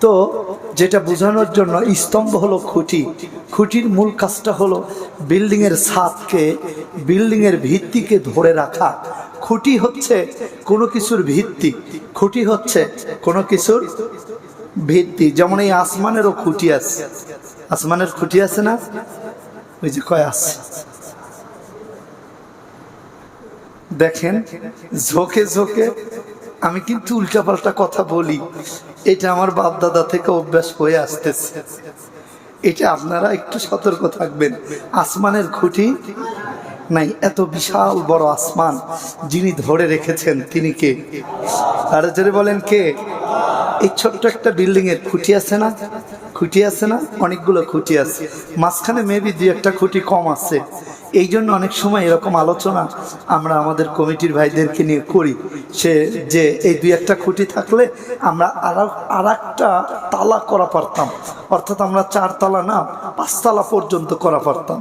তো যেটা বোঝানোর জন্য স্তম্ভ হলো খুঁটি। খুঁটির মূল কাজটা হলো বিল্ডিংয়ের ছাদকে, বিল্ডিংয়ের ভিত্তিকে ধরে রাখা। খুঁটি হচ্ছে কোনো কিছুর ভিত্তি। খুঁটি হচ্ছে কোনো কিছুর ভিত্তি। যেমন এই আসমানেরও খুঁটি আছে। আসমানের খুঁটি আছে না? ওই যে কয় আছে? দেখেন, ঝোঁকে ঝোঁকে আমি কিন্তু উল্টাপাল্টা কথা বলি। এটা আমার বাপ দাদা থেকে অভ্যাস হয়ে আসতেছে। এটা আপনারা একটু সতর্ক থাকবেন। আসমানের খুঁটি নাই, এত বিশাল বড় আসমান যিনি ধরে রেখেছেন, তিনি কে? আর বলেন কে? এই ছোট্ট একটা বিল্ডিং এর খুঁটি আছে না? খুঁটি আছে না? অনেকগুলো খুঁটি আছে। মাঝখানে মেবি দুই একটা খুঁটি কম আছে। এই জন্য অনেক সময় এরকম আলোচনা আমরা আমাদের কমিটির ভাইদেরকে নিয়ে করি। সে যে এই দুই একটা খুঁটি থাকলে আমরা আর একটা তালা করা পারতাম। অর্থাৎ আমরা চার তালা না পাঁচতলা পর্যন্ত করা পারতাম।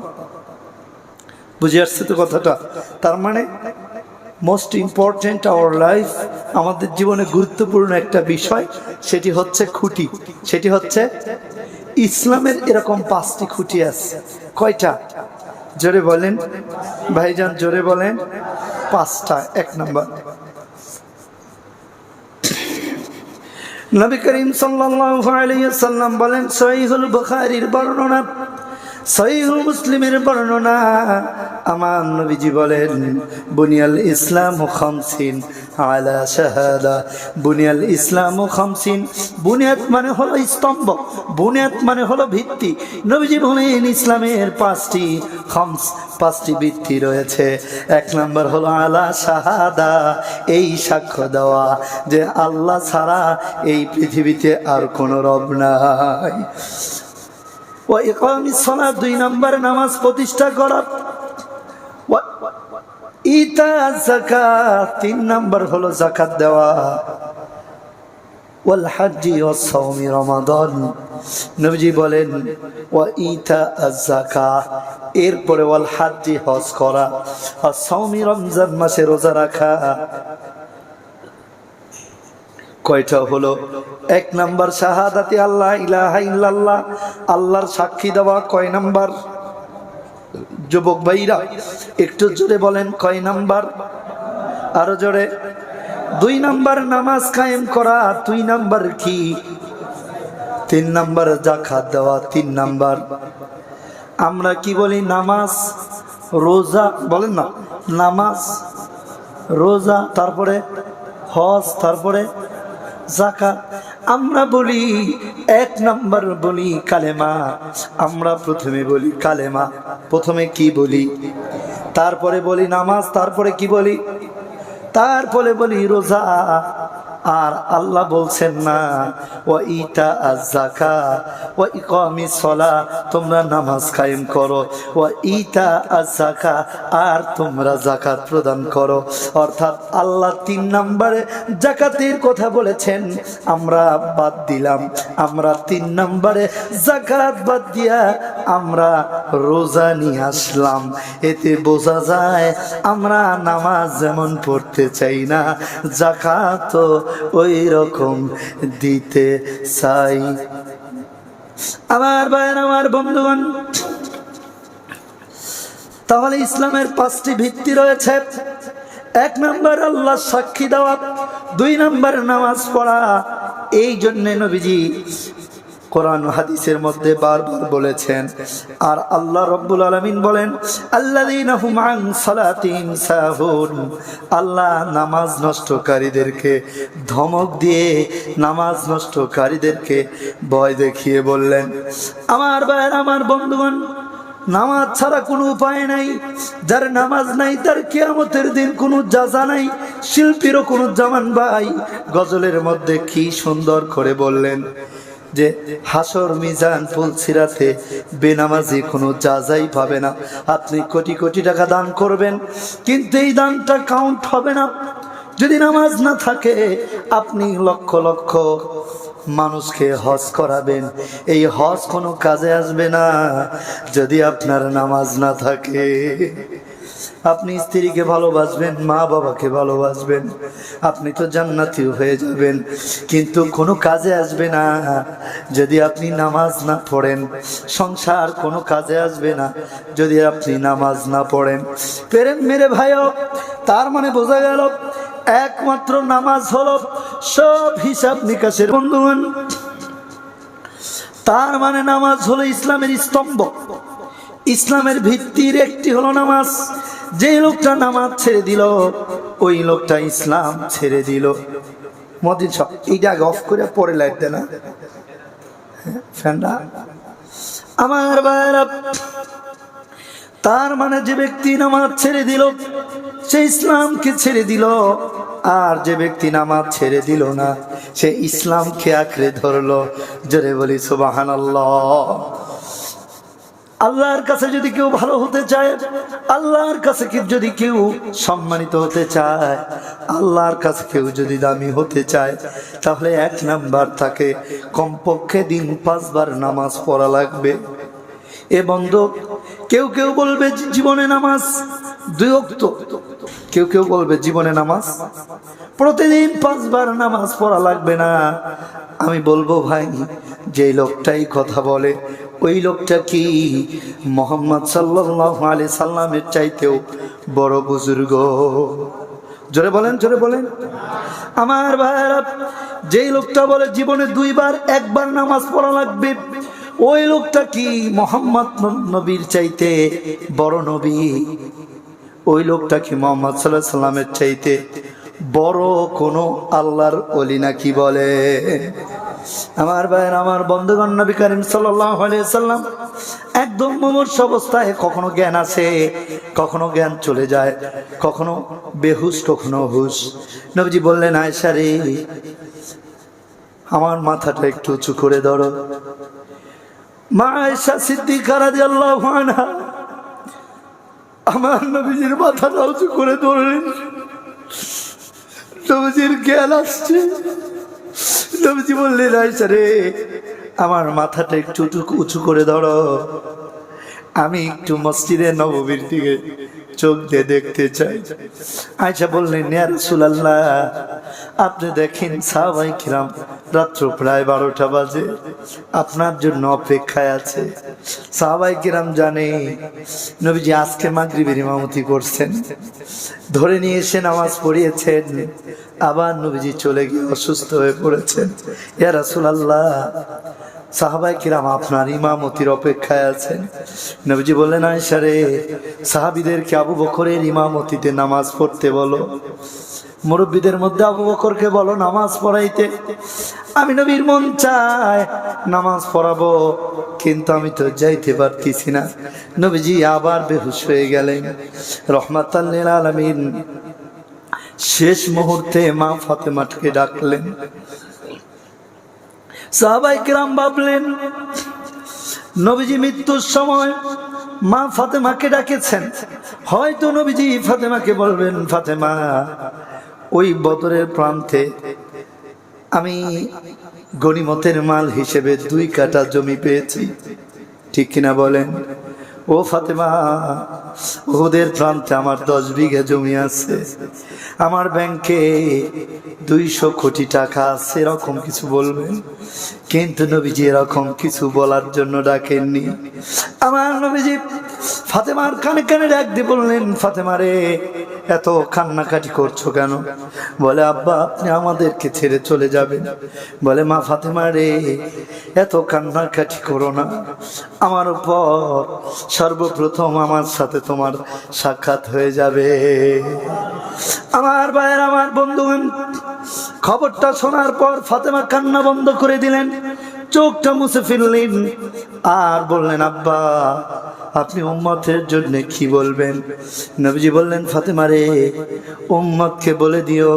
বুঝে আসছে তো কথাটা? তার মানে মোস্ট ইম্পর্টেন্ট আওয়ার লাইফ আমাদের জীবনে গুরুত্বপূর্ণ একটা বিষয়, সেটি হচ্ছে খুঁটি। সেটি হচ্ছে ইসলামের এরকম পাঁচটি খুঁটি আছে। কয়টা? জোরে বলেন। ভাইজান, জোরে বলেন। পাঁচটা, এক নম্বর। নবী করিম সাল্লাম বলেন, সহিহুল বুখারীর বর্ণনা মুসলিমের বর্ণনা আমার নবীজি বলেন, বুনিয়াল ইসলাম খামসিন আলা শাহাদা। বুনিয়াল ইসলাম খামসিন, বুনিয়াদ মানে হলো স্তম্ভ, বুনিয়াদ মানে হলো ভিত্তি। নবীজি বলেন, ইসলামের পাঁচটি খামস, পাঁচটি ভিত্তি রয়েছে। এক নম্বর হলো আলা শাহাদা, এই সাক্ষ্য দেওয়া যে আল্লাহ ছাড়া এই পৃথিবীতে আর কোনো রব নাই। ও দুই নম্বর নামাজ প্রতিষ্ঠা করা। ইতা তিন নম্বর হলো জাকাত দেওয়া। ওয়াল নবীজি বলেন, ওয়া ইতা আজ-জাকা এরপরে ওয়াল হাজ্জি হজ করা। সাওমি রমজান মাসে রোজা রাখা। কয়টা হলো? এক নাম্বার শাহাদাতি আল্লাহ ইলাহা ইল্লাল্লাহ, আল্লাহর সাক্ষী দেওয়া কয় নাম্বার? যুবক ভাইরা, একটু জোরে বলেন, কয় নাম্বার? আরও জোরে। দুই নাম্বার নামাজ কায়েম করা, দুই নাম্বার কি? তিন নাম্বার জাকাত দেওয়া, তিন নাম্বার। আমরা কি বলি নামাজ? রোজা, বলেন না, নামাজ। রোজা, তারপরে হজ, তারপরে জাকাত আমরা বলি এক নম্বর বলি কালেমা, আমরা প্রথমে বলি কালেমা। প্রথমে কি বলি? তারপরে বলি নামাজ, তারপরে কি বলি? তারপরে বলি রোজা। আর আল্লাহ বলছেন না ও ইটা আজাকা ও ইকমি সলা, তোমরা নামাজ কায়েম করো। ও ইটা আজাকা আর তোমরা জাকাত প্রদান করো। অর্থাৎ আল্লাহ তিন নম্বরে জাকাতের কথা বলেছেন, আমরা বাদ দিলাম। আমরা তিন নম্বরে জাকাত বাদ দিয়া আমরা রোজা নিয়ে আসলাম। এতে বোঝা যায়, আমরা নামাজ যেমন পড়তে চাই না জাকাত ওই রকম দিতে চাই। আমার ভাইয়ের, আমার বন্ধুগণ, তাহলে ইসলামের পাঁচটি ভিত্তি রয়েছে। এক নম্বর, আল্লাহ সাক্ষী দেওয়া। দুই নম্বর, নামাজ পড়া। এই জন্যে নবীজি কোরআন হাদিসের মধ্যে বারবার বলেছেন। আর আল্লাহ রব্বুল আলমিন বলেন আল্লাহ আল্লাহ নামাজ নষ্টকারীদেরকে ধমক দিয়ে নামাজ নষ্টকারীদেরকে ভয় দেখিয়ে বললেন, আমার ভাইয়ের, আমার বন্ধুগণ, নামাজ ছাড়া কোনো উপায় নাই। যার নামাজ নাই, তার কেয়ামতের দিন কোনো যাজা নাই। শিল্পীরও কোনো জামান ভাই। গজলের মধ্যে কি সুন্দর করে বললেন যে হাসর মিজান ফুলসিরাতে বেনামাজি কোনো যাজাই পাবে না। আপনি কোটি কোটি টাকা দান করবেন, কিন্তু এই দানটা কাউন্ট হবে না। যদি নামাজ না থাকে, আপনি লক্ষ লক্ষ মানুষকে হজ করাবেন। এই হজ কোনো কাজে আসবে না। যদি আপনার নামাজ না থাকে আপনি স্ত্রীকে ভালোবাসবেন, মা বাবাকে ভালোবাসবেন, আপনি তো জান্নাতিও হয়ে যাবেন। কিন্তু কোনো কাজে আসবে না। যদি আপনি নামাজ না পড়েন, সংসার কোনো কাজে আসবে না। যদি আপনি নামাজ না পড়েন, প্রেম মেরে ভাইও, তার মানে বোঝা গেল, একমাত্র নামাজ হল সব হিসাব নিকাশের বন্ধুগণ। তার মানে নামাজ হলো ইসলামের স্তম্ভ। ইসলামের ভিত্তির একটি হলো নামাজ। যে লোকটা নামাজ ছেড়ে দিল, ওই লোকটা ইসলাম ছেড়ে দিল। মদিন সব এইটা আগে অফ করে, পরে লাইট দেয় না আমার ভাইয়েরা, তার মানে যে ব্যক্তি নামাজ ছেড়ে দিল, সে ইসলামকে ছেড়ে দিল, আর যে ব্যক্তি নামাজ ছেড়ে দিল না, সে ইসলামকে আঁকড়ে ধরলো। জোরে বলি সুবাহান আল্লাহর কাছে যদি কেউ ভালো হতে চায়, আল্লাহর কাছে যদি কেউ সম্মানিত হতে চায়, আল্লাহর কাছে কেউ যদি দামি হতে চায়, তাহলে এক নাম্বার তাকে কমপক্ষে দিন পাঁচবার নামাজ পড়া লাগবে। এ বন্ধ, কেউ কেউ বলবে জীবনে নামাজ দুই কেউ কেউ বলবে জীবনে নামাজ প্রতিদিন পাঁচবার নামাজ পড়া লাগবে না। আমি বলব ভাই যে লোকটাই কথা বলে ওই লোকটা কি মোহাম্মদ সাল্লাহ আলি সাল্লামের চাইতেও বড় বুজুর্গ? জোরে বলেন জোরে বলেন। আমার ভাইয়েরা, যেই লোকটা বলে জীবনে দুইবার, একবার নামাজ পড়া লাগবে, ওই লোকটা কি মোহাম্মদ নবীর চাইতে বড় নবী? ওই লোকটা কি মোহাম্মদ সাল্লাহ সাল্লামের চাইতে বড় কোনো আল্লাহর অলি নাকি বলে? আমার ভাইয়ের, আমার বন্ধুগণ, নবী করিম সাল্লাম একদম মমর্ষ অবস্থায় কখনো জ্ঞান আছে কখনো জ্ঞান চলে যায়, কখনো বেহুশ, কখনো হুশ। নবীজি বললেন আয়সা রে, আমার মাথাটা একটু উঁচু করে ধরো। মা আয়সা সিদ্দিকা রাদিয়াল্লাহু আনহা আমার নবীজির মাথাটা উঁচু করে ধরলেন। নবীজির জ্ঞান আসছে। নবীজি বললেন, আয়সা রে, আমার মাথাটা একটু উঁচু করে ধরো। আমি একটু মসজিদে নববীর দিকে চোখ দিয়ে দেখতে চাই। আয়সা বললেন, ইয়া রাসূলুল্লাহ, আপনি দেখেন সাহাবাই কিরাম রাত্র প্রায় বারোটা বাজে। আপনার জন্য অপেক্ষায় আছে। সাহাবাই কিরাম জানে, নবীজি আজকে মাগরিবের ইমামতি করছেন। ধরে নিয়ে এসে নামাজ পড়িয়েছেন। আবার নবীজি চলে গিয়ে অসুস্থ হয়ে পড়েছেন। ইয়া রাসূলুল্লাহ সাহাবাই কিরাম আপনার ইমামতির অপেক্ষায় আছেন। নবীজি বললেন আয়সা রে, সাহাবিদেরকে আবু বকরের ইমামতিতে নামাজ পড়তে বলো। মুরব্বীদের মধ্যে আবু বকরকে বলো, নামাজ পড়াইতে। আমি নবীর মন চায় নামাজ পড়াবো, কিন্তু আমি তো যাইতে পারতেছি না। নবীজি আবার বেহুশ হয়ে গেলেন। রহমাতাল্লিল আলমিন শেষ মুহূর্তে মা ফাতেমাটকে ডাকলেন। সাহাবাই কিরাম ভাবলেন, নবীজি মৃত্যুর সময় মা ফাতেমাকে ডাকেছেন। হয়তো নবীজি ফাতেমাকে বলবেন, ফাতেমা, ওই বদরের প্রান্তে আমি গণিমতের মাল হিসেবে দুই কাটা জমি পেয়েছি। ঠিক কিনা বলেন? ও ফাতেমা, ওদের প্রান্তে আমার দশ বিঘা জমি আছে। আমার ব্যাংকে দুইশো কোটি টাকা আছে, এরকম কিছু বলবেন? কিন্তু নবীজি এরকম কিছু বলার জন্য ডাকেননি। আমার নবীজি ফাতেমার কানে কানে ডাক দিয়ে বললেন, ফাতেমা রে, এত কান্নাকাটি করছ কেন? বলে, আব্বা, আপনি আমাদেরকে ছেড়ে চলে যাবেন। বলে, মা ফাতেমা রে, এত কান্নাকাটি করো না। আমার উপর সর্বপ্রথম আমার সাথে তোমার সাক্ষাৎ হয়ে যাবে। আমার ভাইয়ের, আমার বন্ধু খবরটা শোনার পর ফাতেমা কান্না বন্ধ করে দিলেন। চোখটা মুছে ফেললেন আর বললেন, আব্বা আপনি উম্মতের জন্য কি বলবেন? নবীজি বললেন, ফাতেমা রে, উম্মতকে বলে দিও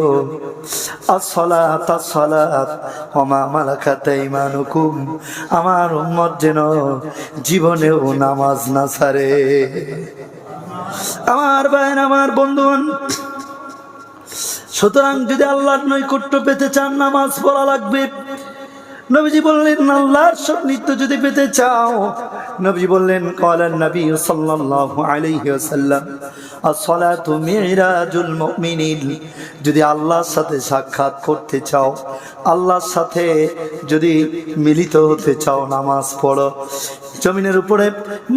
আসলাত আসলাত ওমা মালাকাত ঈমানুকুম আমার উম্মত যেন জীবনেও নামাজ না ছাড়ে। আমার ভাইয়ের, আমার বন্ধুগণ, সুতরাং যদি আল্লাহর নৈকট্য পেতে চান, নামাজ পড়া লাগবে। নবীজি বললেন, আল্লাহর সান্নিধ্য যদি পেতে চাও। নবীজি বললেন কলান নবী সাল্লাল্লাহু আলাইহি ওয়াসাল্লাম, আসসালাতু মিরাজুল মুমিনিন। যদি আল্লাহর সাথে সাক্ষাৎ করতে চাও, আল্লাহর সাথে যদি মিলিত হতে চাও, নামাজ পড়ো। জমিনের উপরে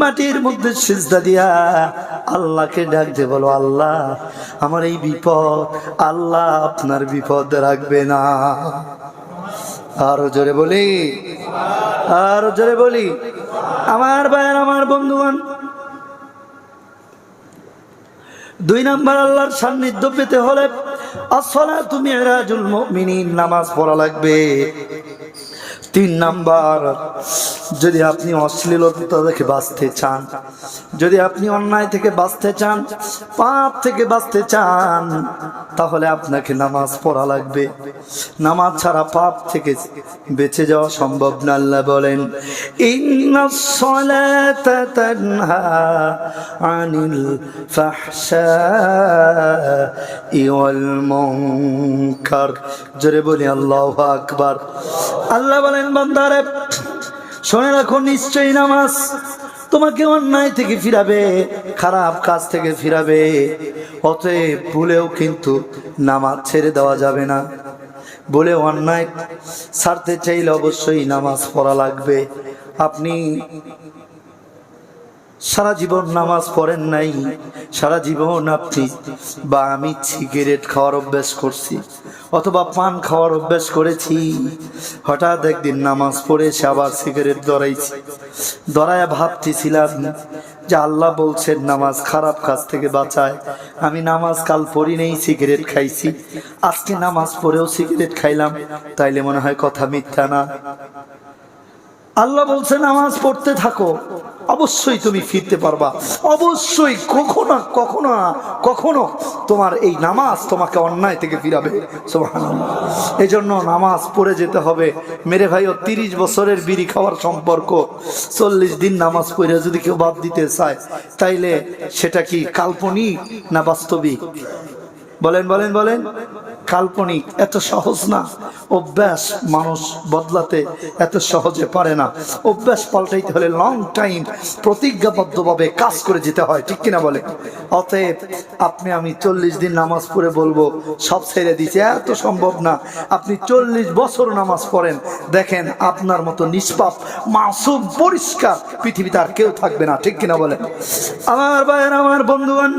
মাটির মধ্যে সিজদা দিয়া আল্লাহকে ডাক দিয়ে বলো, আল্লাহ, আমার এই বিপদ, আল্লাহ আপনার বিপদ রাখবে না। আরও জোরে বলি, আরও জোরে বলি। আমার ভাইয়ের, আমার বন্ধুগণ, দুই নাম্বার আল্লাহর সান্নিধ্য পেতে হলে আসলা তুমি রাজুল মিনি নামাজ পড়া লাগবে। তিন নাম্বার, যদি আপনি অশ্লীলতা থেকে বাঁচতে চান, যদি আপনি অন্যায় থেকে বাঁচতে চান, পাপ থেকে বাঁচতে চান, তাহলে আপনাকে নামাজ পড়া লাগবে। নামাজ ছাড়া পাপ থেকে বেঁচে যাওয়া সম্ভব না, আল্লাহ বলেন আনিল জোরে বলি, আল্লাহু আকবার। আল্লাহ বলেন বান্দারে, শুনে রাখো, নিশ্চয়ই নামাজ। তোমাকে অন্যায় থেকে ফিরাবে, খারাপ কাজ থেকে ফিরাবে। অতএব ভুলেও কিন্তু নামাজ ছেড়ে দেওয়া যাবে না। বলে অন্যায় ছাড়তে চাইলে অবশ্যই নামাজ পড়া লাগবে। আপনি সারা জীবন নামাজ পড়েন নাই। সারা জীবন আপনি বা আমি সিগারেট খাওয়ার অভ্যাস করছি অথবা পান খাওয়ার অভ্যাস করেছি। হঠাৎ একদিন নামাজ পড়ে সে আবার সিগারেট ধরাইছি। ধরায় ভাবতেছিলাম যে আল্লাহ বলছেন, নামাজ খারাপ কাজ থেকে বাঁচায়। আমি নামাজ কাল পড়ি নেই, সিগারেট খাইছি। আজকে নামাজ পড়েও সিগারেট খাইলাম, তাইলে মনে হয় কথা মিথ্যা না। আল্লাহ বলছে, নামাজ পড়তে থাকো। অবশ্যই তুমি ফিরতে পারবা। অবশ্যই কখনো কখনো কখনো তোমার এই নামাজ তোমাকে অন্যায় থেকে ফিরাবে। এই জন্য নামাজ পড়ে যেতে হবে। মেরে ভাইও, তিরিশ বছরের বিড়ি খাওয়ার সম্পর্ক। চল্লিশ দিন নামাজ পড়ে যদি কেউ বাদ দিতে চায়, তাইলে সেটা কি কাল্পনিক না বাস্তবিক? বলেন বলেন বলেন। কাল্পনিক, এত সহজ না। অভ্যাস মানুষ বদলাতে এত সহজে পারে না। অভ্যাস পাল্টাইতে হলে লং টাইম প্রতিজ্ঞাবদ্ধভাবে কাজ করে যেতে হয়, ঠিক কিনা বলে অতএব আপনি, আমি চল্লিশ দিন নামাজ পড়ে বলব, সব ছেড়ে দিচ্ছে এত সম্ভব না। আপনি চল্লিশ বছর নামাজ পড়েন, দেখেন আপনার মতো নিষ্পাপ, মাসুম, পরিষ্কার পৃথিবীতে আর কেউ থাকবে না, ঠিক কিনা বলেন? আমার ভাইয়ের, আমার বন্ধুগণ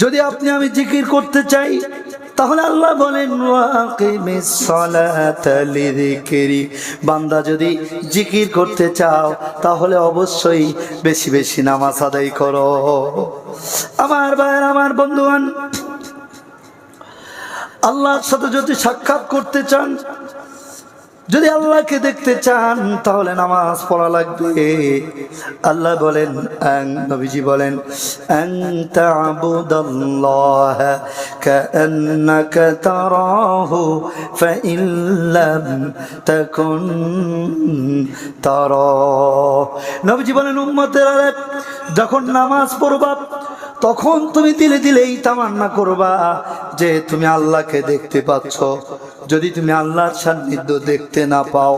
যদি আপনি আমি জিকির করতে চাই, তাহলে আল্লাহ বলেন বান্দা যদি জিকির করতে চাও, তাহলে অবশ্যই বেশি বেশি নামাজ আদায় করো। আমার ভাইয়ের, আমার বন্ধুগণ, আল্লাহর সাথে যদি সাক্ষাৎ করতে চান যদি আল্লাহকে দেখতে চান, তাহলে নামাজ পড়া লাগবে। আল্লাহ বলেন আং নবীজি বলেন তাকুন তারাহ নবীজি বলেন, উম্মতেরা যখন নামাজ পড়বা তখন তুমি দিলে দিলেই তামান্না করবা যে তুমি আল্লাহকে দেখতে পাচ্ছ। যদি তুমি আল্লাহর সান্নিধ্য দেখতে না পাও,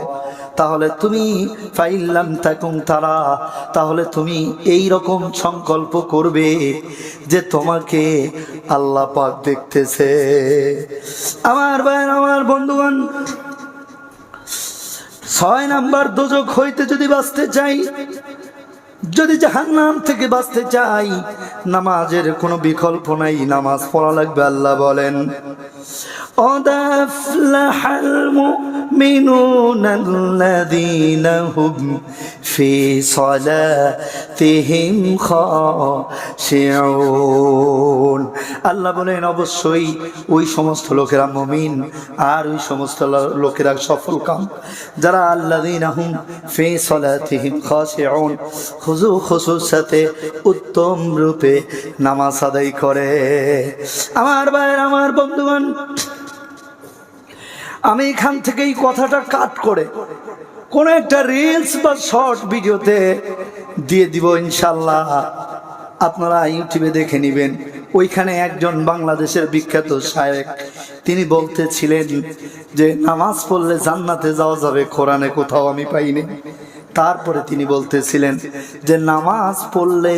তাহলে তুমি ফাইল্লাম থাকুন তারা, তাহলে তুমি এই রকম সংকল্প করবে যে তোমাকে আল্লাহ পাক দেখতেছে। আমার ভাই আমার বন্ধুগণ, ছয় নাম্বার দোজক হইতে যদি বাঁচতে চাই যদি জাহান্নাম থেকে বাঁচতে চাই নামাজের কোনো বিকল্প নাই নামাজ পড়া লাগবে আল্লাহ বলেন। قد أفلح المؤمنون الذين هم في صلاتهم خاشعون আল্লাহ বলেন অবশ্যই ওই সমস্ত লোকেরা মমিন আর ওই সমস্ত লোকেরা সফল কাম যারা আল্লাহ ফি সলাতিহিম খাশিউন খুজু খুশুর সাথে উত্তম রূপে নামাজ আদায় করে আমার ভাইয়ের আমার বন্ধুগণ আমি এখান থেকে এই কথাটা কাট করে কোন একটা রিলস বা শর্ট ভিডিওতে দিয়ে দিব ইনশাল্লাহ। আপনারা ইউটিউবে দেখে নেবেন। ওইখানে একজন বাংলাদেশের বিখ্যাত শায়েক, তিনি বলতেছিলেন যে, নামাজ পড়লে জান্নাতে যাওয়া যাবে, কোরআনে কোথাও আমি পাইনি। তারপরে তিনি বলতেছিলেন যে, নামাজ পড়লে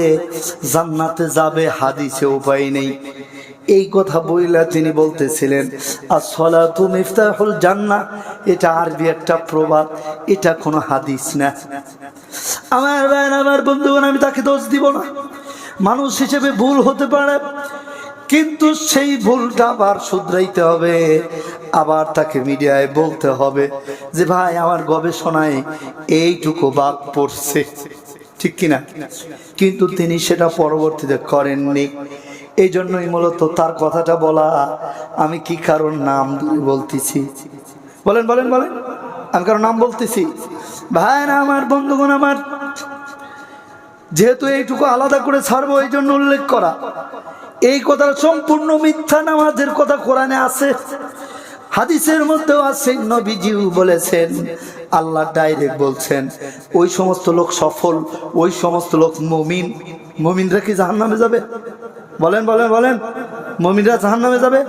জান্নাতে যাবে হাদিসে উপায় নেই। এই কথা বইলা তিনি বলতেছিলেন আসলাতু মিফতাহুল জান্নাহ? এটা আরবি একটা প্রবাদ, এটা কোনো হাদিস না। আমার ভাই আমার বন্ধুগণ, আমি তাকে দোষ দিব না। মানুষ হিসেবে ভুল হতে পারে, কিন্তু সেই ভুলটা আবার শুধরাইতে হবে, আবার তাকে মিডিয়ায় বলতে হবে যে, ভাই, আমার গবেষণায় এইটুকু বাদ পড়ছে। ঠিক কিনা? কিন্তু তিনি সেটা পরবর্তীতে করেননি। এই জন্যই মূলত তার কথাটা বলা, আমি কি কারণ নাম বলতেছি? বলেন বলেন বলেন। আমি কারণ নাম বলতেছি। ভাই না আমার, বন্ধুগণ আমার, যেহেতু এইটুকু আলাদা করে ছাড়বো এই জন্য উল্লেখ করা। এই কথাটা সম্পূর্ণ মিথ্যা নামাজের কথা কোরআনে আছে। হাদিসের মধ্যেও আছে, নবীজিও বলেছেন, আল্লাহ ডাইরেক্ট বলছেন, ওই সমস্ত লোক সফল, ওই সমস্ত লোক মমিন। মমিনরা কি জাহান নামে যাবে? বলেন বলেন বলেন। মমিনরা জাহান নামে যাবে?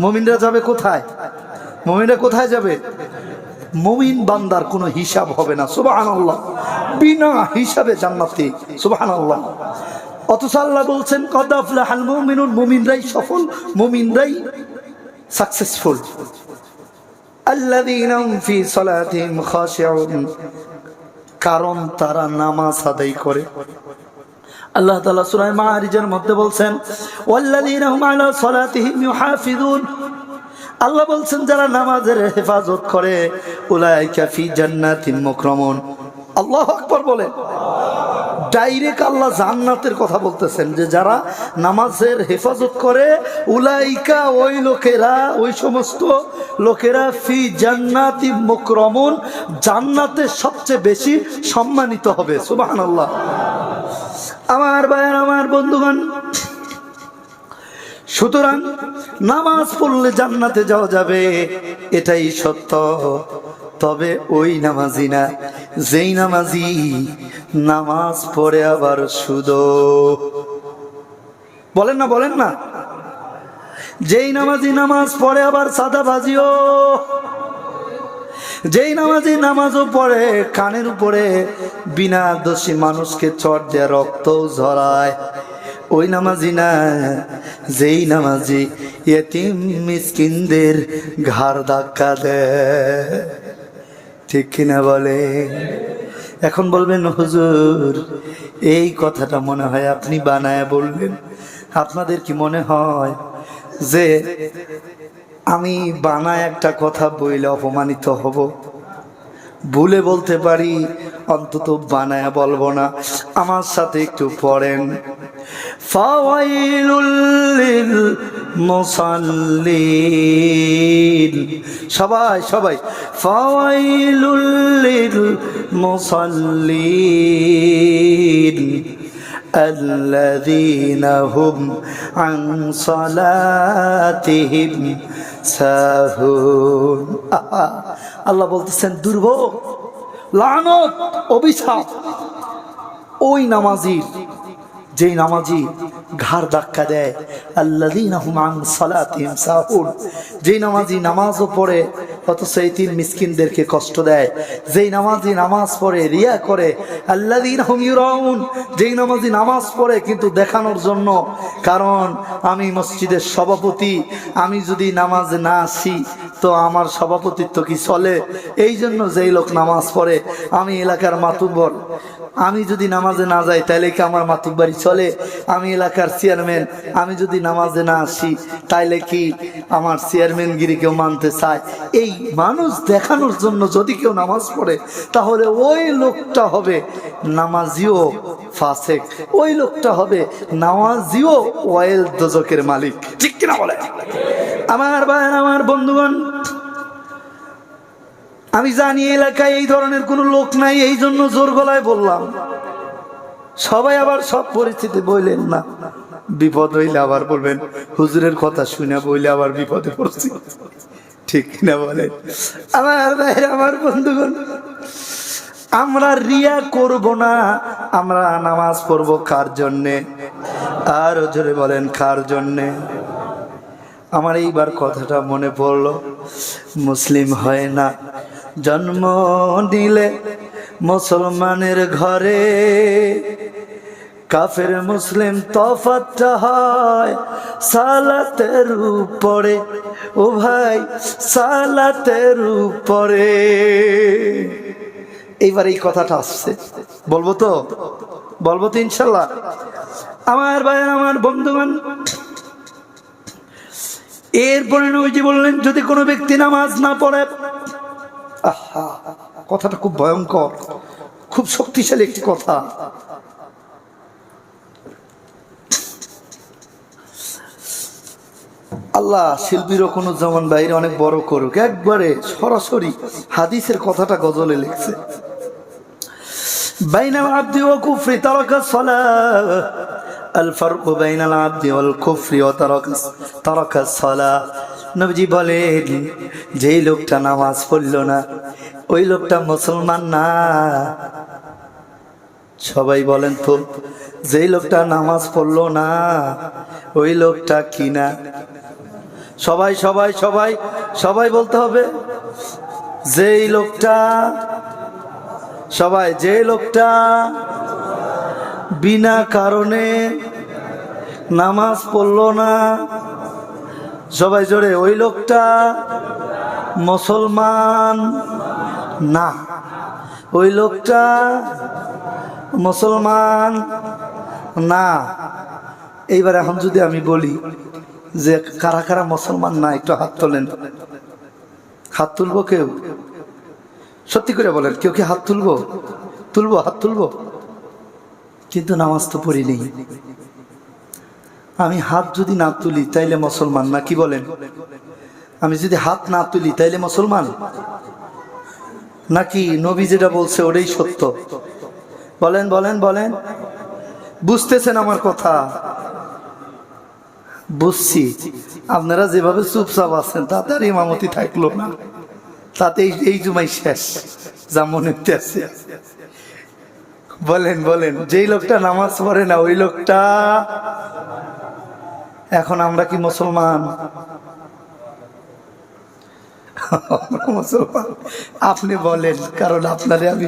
মমিনরা যাবে কোথায়? মমিনরা কোথায় যাবে? মমিন বান্দার কোনো হিসাব হবে না সুবাহান আল্লাহ বিনা হিসাবে জান্নাতি সুবাহান আল্লাহ অথচ আল্লাহ বলছেন কদাফলা হাল মুমিনুন মুমিনরাই সফল, মুমিনরাই সাকসেসফুল কারণ তারা নামাজ আদায় করে। আল্লাহ তাআলা সূরা মাআরিজের মধ্যে বলছেন, ওয়াল্লাযীনা হুম আলা সালাতিহিম আল্লাহ বলছেন, যারা নামাজের হেফাজত করে, উলাইকা ফি জান্নাতিন মুকরামুন আল্লাহ আকবার বলেন। ডাইরেক্ট আল্লাহ জান্নাতের কথা বলতেছেন যে, যারা নামাজের হেফাজত করে, উলাইকা ওই লোকেরা, ওই সমস্ত লোকেরা ফি জান্নাতি মুকরমুন জান্নাতের সবচেয়ে বেশি সম্মানিত হবে। সুবহানাল্লাহ। আমার ভাইয়ের, আমার বন্ধুগণ। সুতরাং নামাজ পড়লে জান্নাতে যাওয়া যাবে, এটাই সত্য। তবে ওই নামাজি না, যেই নামাজি নামাজ পড়ে আবার সুদ বলেন না বলেন না। যেই নামাজি নামাজ পড়ে আবার সাদা বাজিও যেই নামাজি নামাজও পড়ে, কানের উপরে বিনা দোষী মানুষকে চট দেয়া রক্ত ঝরায়। ওই নামাজি না, যেই নামাজি এতিম মিসকিনদের ঘাড় ধাক্কা দেয়। ঠিক কিনা বলে? এখন বলবেন, হুজুর, এই কথাটা মনে হয় আপনি বানায় বললেন। আপনাদের কি মনে হয় যে আমি বানায় একটা কথা বইলে অপমানিত হব ভুলে বলতে পারি অন্তত বানায় বলবো না আমার সাথে একটু পড়েন ফাওয়াইলুল মুসাল্লিন সবাই সবাই ফাওয়াইলুল মুসাল্লিন الذين هم عن صلاتهم আল্লাহ বলতেছেন দুর্ভোগ লানত অভিশাপ ওই নামাজির যেই নামাজি ঘাড় ধাক্কা দেয় সাহুন। যেই নামাজি নামাজও পড়ে, অথচ তিন মিসকিনদেরকে কষ্ট দেয়। যেই নামাজি নামাজ পড়ে, রিয়া করে ইউরাউন। যেই নামাজি নামাজ পড়ে, কিন্তু দেখানোর জন্য, কারণ আমি মসজিদের সভাপতি, আমি যদি নামাজ না আসি তো আমার সভাপতিত্ব কি চলে? এই জন্য যেই লোক নামাজ পড়ে, আমি এলাকার মাতুব্বর। আমি যদি নামাজে না যাই তাহলে কি আমার মাতুব্বাড়ি চলে? আমি এলাকার চেয়ারম্যান, আমি যদি নামাজে না আসি, তাইলে কি আমার চেয়ারম্যান গিরি কেউ মানতে চায়? এই মানুষ দেখানোর জন্য যদি কেউ নামাজ পড়ে, তাহলে ওই লোকটা হবে নামাজিও ফাসেক। ওই লোকটা হবে নামাজিও ওয়েল দোজকের মালিক। ঠিক কিনা বলে? আমার ভাই আমার বন্ধুগণ, আমি জানি এলাকায় এই ধরনের কোনো লোক নাই, এই জন্য জোর গলায় বললাম, সবাই আবার সব পরিস্থিতি বললেন না। বিপদ হইলে আবার বলবেন, হুজুরের কথা শুনে বইলে আবার বিপদে পড়ছি। ঠিক না বলেন? আমার ভাই আমার বন্ধুগণ, আমরা রিয়া করব না, আমরা নামাজ পড়ব কার জন্যে? আরও জোরে বলেন, কার জন্যে? আমার এইবার কথাটা মনে পড়ল, মুসলিম হয় না। জন্ম নিলে মুসলমানের ঘরে কাফের মুসলিম তফাতটা হয় সালাতের উপরে। ও ভাই, সালাতের উপরে। এইবার এই কথাটা আসছে। বলব তো? বলব তো ইনশাল্লাহ। আমার ভাই, আমার বন্ধুগণ এরপরে নবীজি বললেন, যদি কোনো ব্যক্তি নামাজ না পড়ে আহা, কথাটা খুব ভয়ঙ্কর, খুব শক্তিশালী একটি কথা। আল্লাহ, শিল্পীরও কোনো যেমন বাইরে অনেক বড় করুক। একবারে সরাসরি হাদিসের কথাটা গজলে লিখছে। বাইনাল আব্দি ও কুফরি তারকা সালাহ الفرق بين العبد والكفر وترك ترك الصلاة নবজি বলেন যেই লোকটা নামাজ পড়ল না ওই লোকটা মুসলমান না সবাই বলেন তো যেই লোকটা নামাজ পড়লো না ওই লোকটা কি না সবাই সবাই সবাই সবাই বলতে হবে যেই লোকটা সবাই যে লোকটা বিনা কারণে নামাজ পড়ল না। সবাই জোরে, ওই লোকটা মুসলমান না। ওই লোকটা মুসলমান না। এইবার এখন যদি আমি বলি যে কারা কারা মুসলমান না, একটু হাত তোলেন। হাত তুলবো কেউ? সত্যি করে বলেন, কেউ কি হাত তুলবো? তুলবো, হাত তুলবো? কিন্তু নামাজ তো পড়ি নেই আমি হাত যদি না তুলি, তাইলে মুসলমান না কি বলেন? আমি যদি হাত না তুলি, তাইলে মুসলমান? নাকি নবী যেটা বলছে, ওটাই সত্য? বলেন বলেন বলেন। বুঝতেছেন আমার কথা? বুঝছি। আপনারা যেভাবে চুপচাপ আছেন তাতে আর ইমামতি থাকল না। তাতে এই- জুমাই শেষ, যা মনে আছে বলেন বলেন, যেই লোকটা নামাজ পড়ে না, ওই লোকটা এখন আমরা কি মুসলমান? মুসলমান। আপনি বলেন, কারণ আপনারে আমি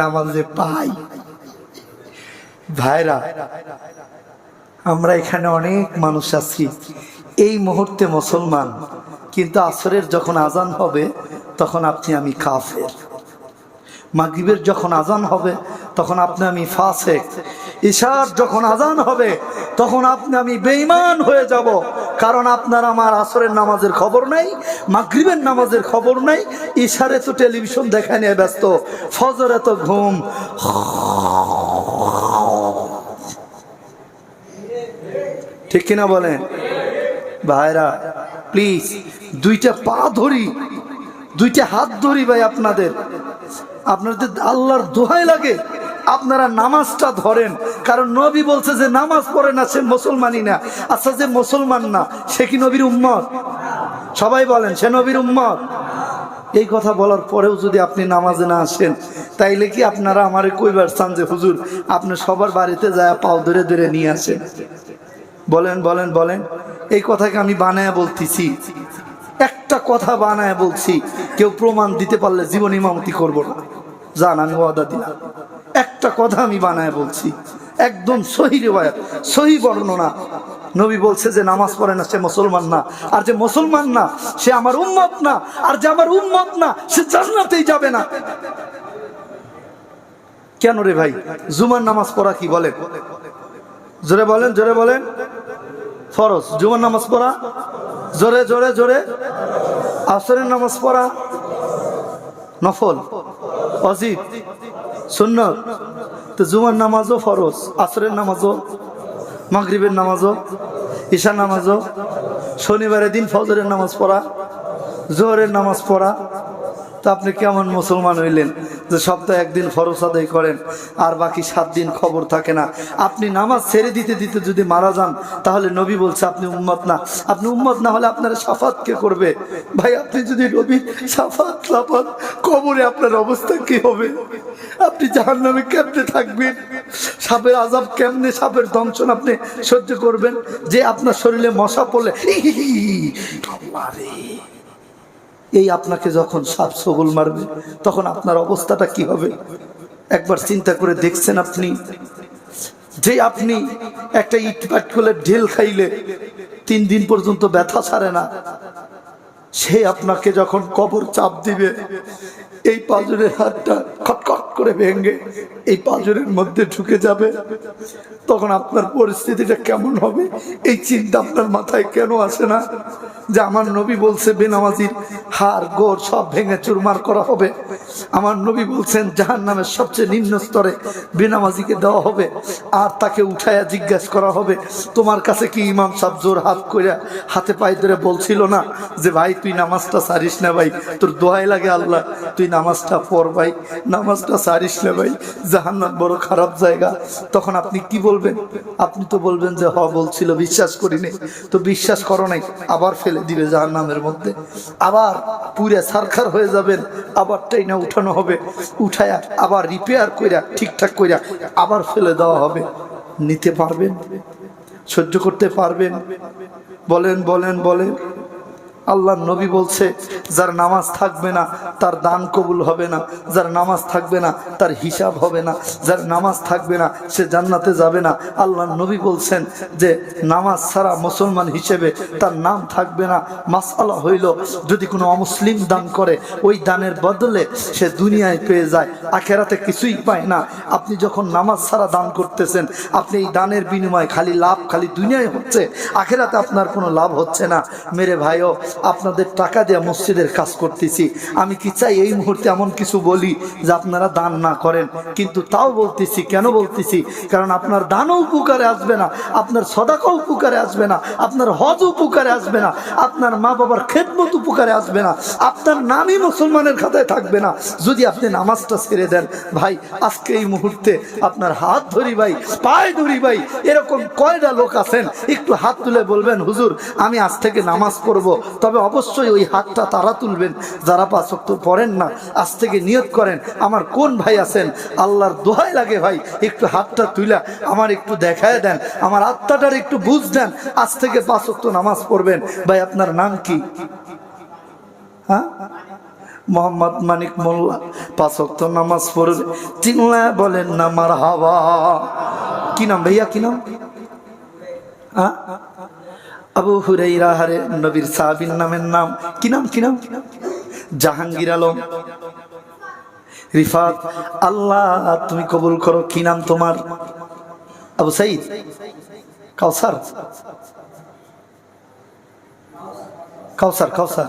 নামাজে পাই। ভাইরা, আমরা এখানে অনেক মানুষ আছি। এই মুহূর্তে মুসলমান, কিন্তু আসরের যখন আজান হবে, তখন আপনি আমি কাফের। মাগরিবের যখন আজান হবে তখন আপনি আমি ফাসেক। ঈশার যখন আজান হবে, তখন আপনি আমি বেঈমান হয়ে যাব। কারণ আপনার আমার আসরের নামাজের খবর নাই, মাগরিবের নামাজের খবর নাই। ঈশারে তো টেলিভিশন দেখা নিয়ে ব্যস্ত। ফজরে তো ঘুম। ঠিক কিনা বলেন? ভাইরা, প্লিজ, দুইটা পা ধরি, দুইটা হাত ধরি ভাই আপনাদের। আপনাদের আল্লাহর দোহাই লাগে। আপনারা নামাজটা ধরেন। কারণ নবী বলছে যে নামাজ পড়ে না, সে মুসলমানই না। আচ্ছা যে মুসলমান না, সে কি নবীর উম্মত? সবাই বলেন, সে নবীর উম্মত। এই কথা বলার পরেও যদি আপনি নামাজে না আসেন, তাইলে কি আপনারা আমার কইবার চান যে, হুজুর, আপনি সবার বাড়িতে যায় পাও ধরে ধরে নিয়ে আসেন? বলেন বলেন বলেন। এই কথাকে আমি বানায় বলতেছি। একটা কথা বানায় বলছি, কেউ প্রমাণ দিতে পারলে জীবন ইমামতি করব না। জান আমি ওয়াদা দিলাম। একটা কথা আমি বানায় বলছি। একদম সহি রেবায়াত সহি বর্ণনা। নবী বলছে যে নামাজ পড়ে না, সে মুসলমান না। আর যে মুসলমান না, সে আমার উম্মত না। আর যে আমার উম্মত না, সে জান্নাতেই যাবে না। কেন রে ভাই? জুমার নামাজ পড়া কি বলেন জোরে বলেন জোরে বলেন। ফরজ। জুমার নামাজ পড়া? জোরে জোরে জোরে। আসরের নামাজ পড়া? নফল। অজিত সুন্নত। তো জুমার নামাজও ফরজ, আসরের নামাজও, মাগরীবের নামাজও ঈশা নামাজও, শনিবারের দিন ফজরের নামাজ পড়া, জোহরের নামাজ পড়া তো আপনি কেমন মুসলমান হইলেন যে সপ্তাহে একদিন ফরজ আদায় করেন আর বাকি সাত দিন খবর থাকে না আপনি নামাজ ছেড়ে দিতে দিতে যদি মারা যান তাহলে নবী বলছে আপনি উম্মত না আপনি উম্মত না হলে আপনার সাফাত কে করবে ভাই আপনি যদি নবী সাফাত সাফাত কবরে আপনার অবস্থা কি হবে আপনি জাহান নামে কেমনে থাকবেন সাপের আজাব কেমনে সাপের দংশন আপনি সহ্য করবেন যে আপনার শরীরে মশা পড়লে আরে এই আপনাকে যখন সাপ সবল মারবে, তখন আপনার অবস্থাটা কি হবে? একবার চিন্তা করে দেখছেন আপনি? যে আপনি একটা ইট পাটকলের ঢেল খাইলে তিন দিন পর্যন্ত ব্যথা ছাড়ে না, সে আপনাকে যখন কবর চাপ দিবে, এই পাজরের হাতটা খটখট করে ভেঙে এই পাজরের মধ্যে ঢুকে যাবে। তখন আপনার পরিস্থিতিটা কেমন হবে? এই চিন্তা আপনার মাথায় কেন আসে না? যে আমার নবী বলছে, বেনামাজির হার গোড় সব ভেঙে চুরমার করা হবে। আমার নবী বলছেন জাহান নামের সবচেয়ে নিম্ন স্তরে বেনামাজিকে দেওয়া হবে আর তাকে উঠাইয়া জিজ্ঞাসা করা হবে। তোমার কাছে কি ইমাম সাহেব জোর হাত কইরা হাতে পায়ে ধরে বলছিল না যে, ভাই, তুই নামাজটা সারিস না ভাই? তোর দোয়াই লাগে আল্লাহ। তুই নামাজটা পড় ভাই, নামাজটা সারিস না ভাই। জাহান্নাম বড় খারাপ জায়গা। তখন আপনি কি বলবেন? আপনি তো বলবেন যে, হ, বলছিল, বিশ্বাস করিনি। তো বিশ্বাস করো নাই, আবার ফেলে দিবে যার নামের মধ্যে। আবার পুরে সারখার হয়ে যাবেন, আবার ট্রেনে উঠানো হবে। উঠায়া, আবার রিপেয়ার কইরা, ঠিকঠাক কইরা আবার ফেলে দেওয়া হবে। নিতে পারবেন? সহ্য করতে পারবেন? বলেন বলেন বলেন। আল্লাহ নবী বলছে, যার নামাজ থাকবে না, তার দান কবুল হবে না, যার নামাজ থাকবে না, তার হিসাব হবে না, যার নামাজ থাকবে না, সে জান্নাতে যাবে না। আল্লাহ নবী বলছেন যে, নামাজ ছাড়া মুসলমান হিসেবে তার নাম থাকবে না। মাসালা হইল, যদি কোনো অমুসলিম দান করে, ওই দানের বদলে সে দুনিয়ায় পেয়ে যায়, আখেরাতে কিছুই পায় না। আপনি যখন নামাজ ছাড়া দান করতেছেন, আপনি এই দানের বিনিময়ে খালি লাভ খালি দুনিয়ায় হচ্ছে, আখেরাতে আপনার কোনো লাভ হচ্ছে না। মেরে ভাইও আপনাদের টাকা দিয়ে মসজিদের কাজ করতেছি। আমি কি চাই এই মুহূর্তে এমন কিছু বলি যে আপনারা দান না করেন? কিন্তু তাও বলতেছি, কেন বলতেছি? কারণ আপনার দানও উপকারে আসবে না, আপনার সদাকাও উপকারে আসবে না, আপনার হজ উপকারে আসবে না, আপনার মা বাবার খেদমত উপকারে আসবে না, আপনার নামই মুসলমানের খাতায় থাকবে না। যদি আপনি নামাজটা ছেড়ে দেন, ভাই, আজকে এই মুহূর্তে আপনার হাত ধরি ভাই, পায়ে ধরি ভাই, এরকম কয়টা লোক আছেন? একটু হাত তুলে বলবেন, হুজুর, আমি আজ থেকে নামাজ পড়ব। তবে অবশ্যই ওই হাতটা তারা তুলবেন। যারা পাঁচক্ত পড়েন না, আজ থেকে নিয়ত করেন। আমার কোন ভাই আছেন? আল্লাহর দোহাই লাগে ভাই, একটু হাতটা তুলা আমার একটু দেখায় দেন, আমার আত্মাটার একটু বুঝ দেন। আজ থেকে পাঁচক্ত নামাজ পড়বেন। ভাই, আপনার নাম কি? হ্যাঁ? মোহাম্মদ মানিক মোল্লা পাঁচক্ত নামাজ পড়বে। চিল্লা বলেন না মার হাওয়া কি নাম ভাইয়া, কি নাম? হ্যাঁ? আবু হুরাইরা হারে নবীর সাহাবীর নামের নাম। কি নাম কি নাম? জাহাঙ্গীর আলম। রিফাত, আল্লাহ, তুমি কবুল করো, কি নাম তোমার? আবু সাইদ। কাউসার। কাউসার কাউসার।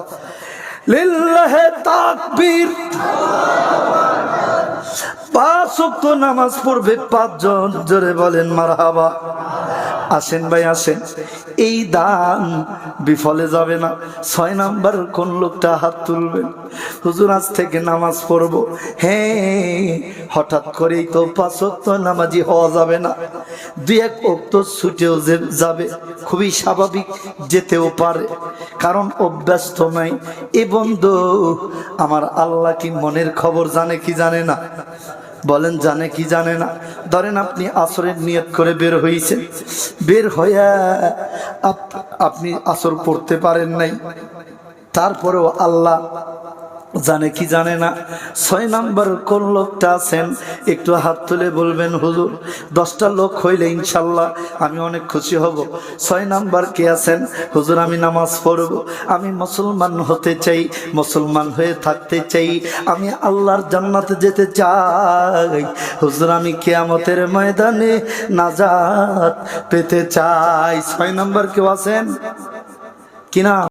লিল্লাহে তাকবীর। পাঁচ নামাজ পড়বে পাঁচজন, জোরে বলেন মারহাবা। আসেন ভাই, আসেন। এই দান বিফলে যাবে না। ছয় নাম্বার কোন লোকটা হাত তুলবেন? হুজুর, আজ থেকে নামাজ পড়ব। হ্যাঁ হঠাৎ করেই তো পাঁচ ওয়াক্ত নামাজি হওয়া যাবে না। দুই এক অক্ত ছুটেও যাবে, খুবই স্বাভাবিক, যেতেও পারে। কারণ অভ্যাস তো নাই। এ বন্ধু, আমার আল্লাহ কি মনের খবর জানে কি জানে না? বলেন, জানে কি জানে না? ধরেন আপনি আসরের নিয়ত করে বের হয়েছে বের হইয়া আপ- আপনি আসর পড়তে পারেন নাই। তারপরেও আল্লাহ জানে কি জানে না? ছয় নাম্বার কোন লোকটা আছেন? একটু হাত তুলে বলবেন, হুজুর, দশটা লোক হইলে ইনশাল্লাহ আমি অনেক খুশি হব। ছয় নাম্বার কে আছেন? হুজুর, আমি নামাজ পড়ব। আমি মুসলমান হতে চাই, মুসলমান হয়ে থাকতে চাই। আমি আল্লাহর জান্নাতে যেতে চাই। হুজুর, আমি কেয়ামতের ময়দানে নাজাত পেতে চাই। ছয় নাম্বার কেউ আছেন? কিনা